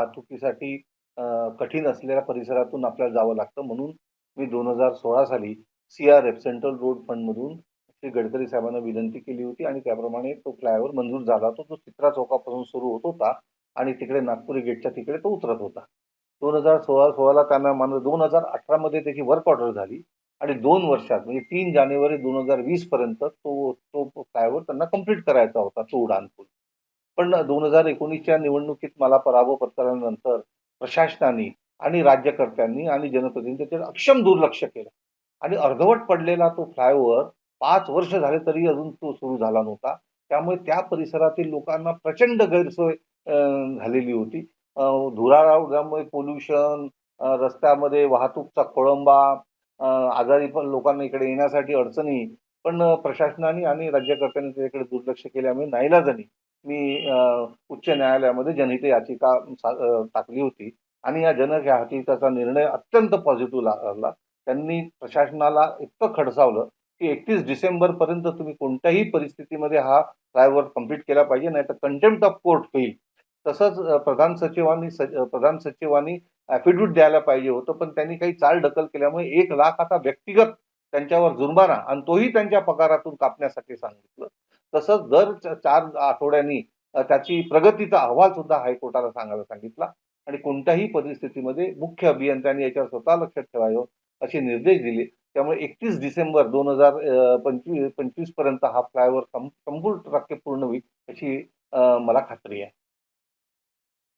वाहतुकीसाठी कठीण असलेल्या परिसरातून आपल्याला जावं लागतं. म्हणून मी दोन हजार सोळा साली C R F central road फंडमधून Shri Gadkari साहेबांना विनंती केली होती आणि त्याप्रमाणे तो फ्लायओव्हर मंजूर झाला होता. तो चित्रा चौकापासून सुरू होत होता आणि तिकडे नागपुरी गेटच्या तिकडे तो उतरत होता. दोन हजार सोळा सोळाला त्यांना मान दोन हजार अठरामध्ये त्याची वर्क ऑर्डर झाली आणि दोन वर्षात म्हणजे तीन जानेवारी दोन हजार वीस पर्यंत तो तो फ्लायओव्हर त्यांना कंप्लीट करायचा होता तो उडान पूल. पण दोन हजार एकोणीसच्या निवडणुकीत मला पराभव पत्करल्यानंतर प्रशासनाने आणि राज्यकर्त्यांनी आणि जनप्रतिनिधी अक्षम दुर्लक्ष केलं. आणि अर्धवट पडलेला तो फ्लायओव्हर पाच वर्ष झाले तरी अजून तो सुरू झाला नव्हता. त्यामुळे त्या परिसरातील लोकांना प्रचंड गैरसोय झालेली होती. अं, धुरामुळे पोल्युशन रस्त्यामध्ये वाहतूकचा खोळंबा आजारी पण लोकांना इकडे येण्यासाठी अडचणी पण प्रशासनाने आणि राज्यकर्त्यांनी त्याच्याकडे दुर्लक्ष केल्यामुळे नाईलाजानी मी उच्च न्यायालयामध्ये जनहित याचिका सा- टाकली होती. आणि या जनहित याचिकाचा निर्णय अत्यंत पॉझिटिव्ह लागला त्यांनी प्रशासनाला इतकं खडसावलं की एकतीस डिसेंबरपर्यंत तुम्ही कोणत्याही परिस्थितीमध्ये हा फ्लायओव्हर कंप्लीट केला पाहिजे नाही तर कंटेम्प्ट ऑफ कोर्ट होईल. तसंच प्रधान सचिवांनी सच प्रधान सचिवांनी ॲफिडेव्हिट द्यायला पाहिजे होतं पण त्यांनी काही चाल ढकल केल्यामुळे एक लाख आता व्यक्तिगत त्यांच्यावर जुर्माना आणि तोही त्यांच्या पगारातून कापण्यासाठी सांगितलं. तसंच दर च- चार आठवड्यांनी त्याची प्रगतीचा अहवाल सुद्धा हायकोर्टाला सांगायला सांगितला. आणि कोणत्याही परिस्थितीमध्ये मुख्य अभियंत्यांनी याच्यावर स्वतः लक्षात ठेवावं असे निर्देश दिले. त्यामुळे एकतीस डिसेंबर दोन हजार पंचवीस पंचवीसपर्यंत हा फ्लायओव्हर संपूर्ण टक्के पूर्ण होईल अशी मला खात्री आहे.